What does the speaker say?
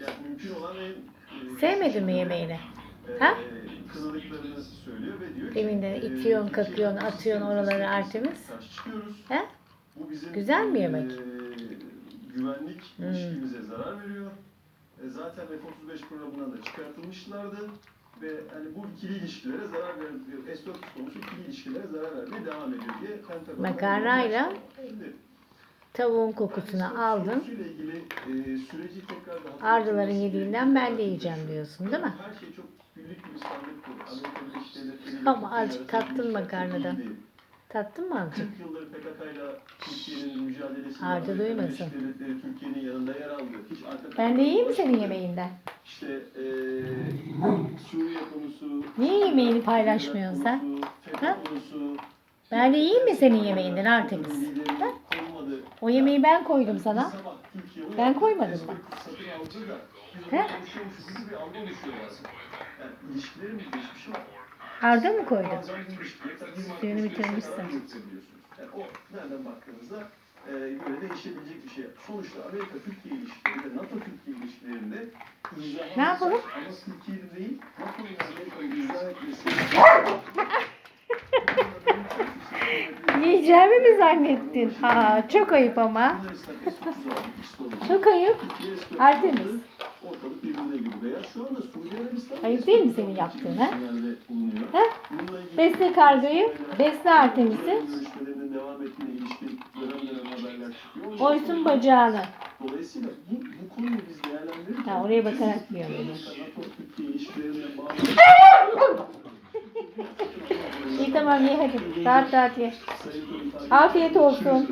yani mümkün olan en e, Sevmedin mi yemeğini? e, Ha? kınadıklarını söylüyor ve diyor ki Demin de e, itiyorsun, Türkiye kakıyorsun, atıyorsun oraları Artemis. karşı çıkıyoruz. He? Bu bizim Güzel mi yemek? e, güvenlik Hmm. ilişkimize zarar veriyor. E, zaten F-35 programından da çıkartılmışlardı. Ve hani bu ikili ilişkilere zarar veriyor. S-400 konusu ikili ilişkilere zarar vermeye devam ediyor diye Pentagon Makarnayla Şimdi, Tavuğun kokusunu aldın. e, Ardıların yediğinden ben de yiyeceğim diyorsun değil mi? Ama azıcık tattın makarnadan. Tattın mı azıcık? 40 yıldır PKK'yla Türkiye'nin mücadelesinde Arda Amerika duymasın. Ben de yiyeyim mi senin yemeğinden? İşte eee Suriye konusu, Niye yemeğini paylaşmıyorsun sen? Ha? Ben de yiyeyim mi senin yemeğinden Artemis? O yemeği ben koydum sana. Türkiye Ben koymadım mı? He? Arda mı koydun? Suyunu bitirmişsin. Yani o nereden baktığınızda e, göre değişebilecek bir şey. Sonuçta Amerika-Türkiye ilişkileri ve NATO-Türkiye ilişkilerinde izah Ne yapalım? Ama Türkiye'nin değil, NATO'nun Amerika'yı izah etmesi. Yiyeceğimi mi zannettin? Ha, çok ayıp ama. Çok ayıp. Arabistan Ayıp değil mi senin yaptığın, ha? Ha? Besle kargayı, besle Artemis'i. Oysun bacağını. Dolayısıyla bu, bu konuyu. Ha, oraya bakarak yiyor tamam ye hadi. Rahat rahat ye. Afiyet olsun.